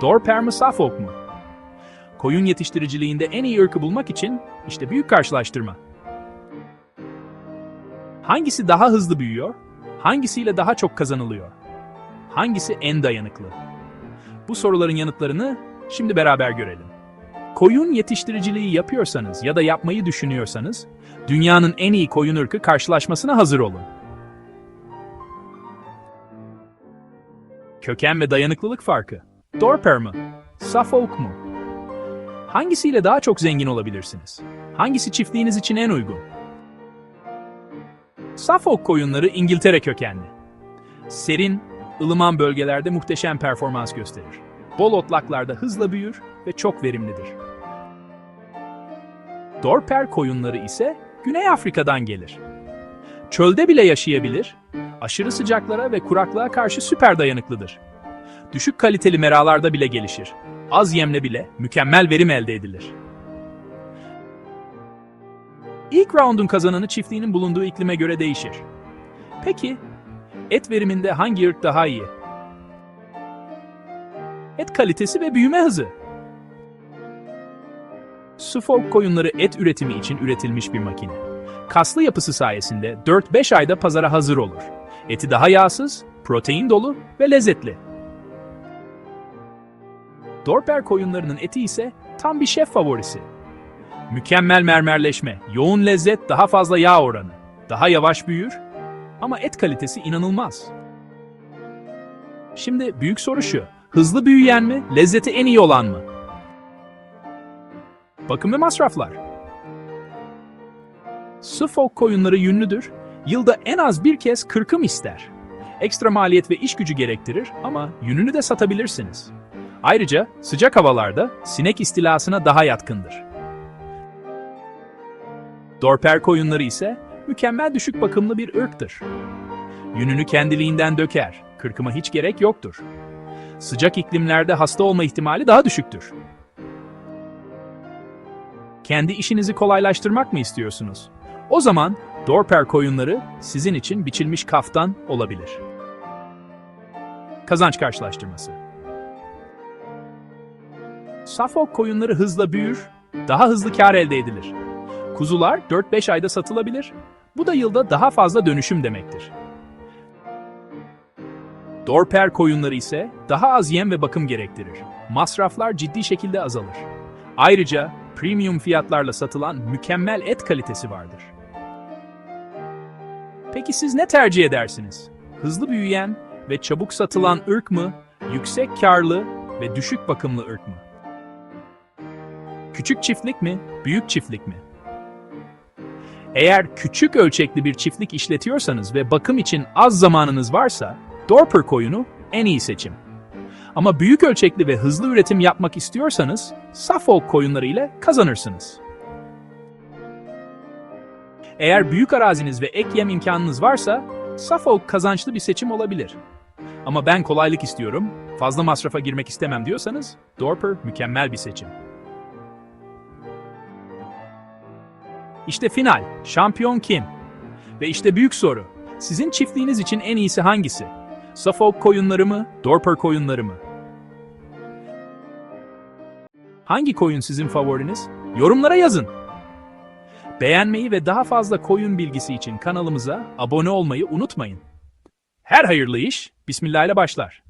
Dorper mi Suffolk mu? Koyun yetiştiriciliğinde en iyi ırkı bulmak için işte büyük karşılaştırma. Hangisi daha hızlı büyüyor? Hangisiyle daha çok kazanılıyor? Hangisi en dayanıklı? Bu soruların yanıtlarını şimdi beraber görelim. Koyun yetiştiriciliği yapıyorsanız ya da yapmayı düşünüyorsanız, dünyanın en iyi koyun ırkı karşılaşmasına hazır olun. Köken ve dayanıklılık farkı. Dorper mı? Suffolk mu? Hangisiyle daha çok zengin olabilirsiniz? Hangisi çiftliğiniz için en uygun? Suffolk koyunları İngiltere kökenli. Serin, ılıman bölgelerde muhteşem performans gösterir. Bol otlaklarda hızla büyür ve çok verimlidir. Dorper koyunları ise Güney Afrika'dan gelir. Çölde bile yaşayabilir, aşırı sıcaklara ve kuraklığa karşı süper dayanıklıdır. Düşük kaliteli meralarda bile gelişir. Az yemle bile mükemmel verim elde edilir. İlk roundun kazananı çiftliğinin bulunduğu iklime göre değişir. Peki, et veriminde hangi ırk daha iyi? Et kalitesi ve büyüme hızı. Suffolk koyunları et üretimi için üretilmiş bir makine. Kaslı yapısı sayesinde 4-5 ayda pazara hazır olur. Eti daha yağsız, protein dolu ve lezzetli. Dorper koyunlarının eti ise tam bir şef favorisi. Mükemmel mermerleşme, yoğun lezzet, daha fazla yağ oranı. Daha yavaş büyür ama et kalitesi inanılmaz. Şimdi büyük soru şu. Hızlı büyüyen mi, lezzeti en iyi olan mı? Bakım ve masraflar. Suffolk koyunları yünlüdür. Yılda en az bir kez kırkım ister. Ekstra maliyet ve iş gücü gerektirir ama yününü de satabilirsiniz. Ayrıca sıcak havalarda sinek istilasına daha yatkındır. Dorper koyunları ise mükemmel düşük bakımlı bir ırktır. Yününü kendiliğinden döker, kırkıma hiç gerek yoktur. Sıcak iklimlerde hasta olma ihtimali daha düşüktür. Kendi işinizi kolaylaştırmak mı istiyorsunuz? O zaman Dorper koyunları sizin için biçilmiş kaftan olabilir. Kazanç karşılaştırması. Suffolk koyunları hızla büyür, daha hızlı kar elde edilir. Kuzular 4-5 ayda satılabilir. Bu da yılda daha fazla dönüşüm demektir. Dorper koyunları ise daha az yem ve bakım gerektirir. Masraflar ciddi şekilde azalır. Ayrıca premium fiyatlarla satılan mükemmel et kalitesi vardır. Peki siz ne tercih edersiniz? Hızlı büyüyen ve çabuk satılan ırk mı, yüksek karlı ve düşük bakımlı ırk mı? Küçük çiftlik mi, büyük çiftlik mi? Eğer küçük ölçekli bir çiftlik işletiyorsanız ve bakım için az zamanınız varsa, Dorper koyunu en iyi seçim. Ama büyük ölçekli ve hızlı üretim yapmak istiyorsanız, Suffolk koyunları ile kazanırsınız. Eğer büyük araziniz ve ek yem imkanınız varsa, Suffolk kazançlı bir seçim olabilir. Ama ben kolaylık istiyorum, fazla masrafa girmek istemem diyorsanız, Dorper mükemmel bir seçim. İşte final, şampiyon kim? Ve işte büyük soru, sizin çiftliğiniz için en iyisi hangisi? Suffolk koyunları mı, Dorper koyunları mı? Hangi koyun sizin favoriniz? Yorumlara yazın. Beğenmeyi ve daha fazla koyun bilgisi için kanalımıza abone olmayı unutmayın. Her hayırlı iş Bismillah ile başlar.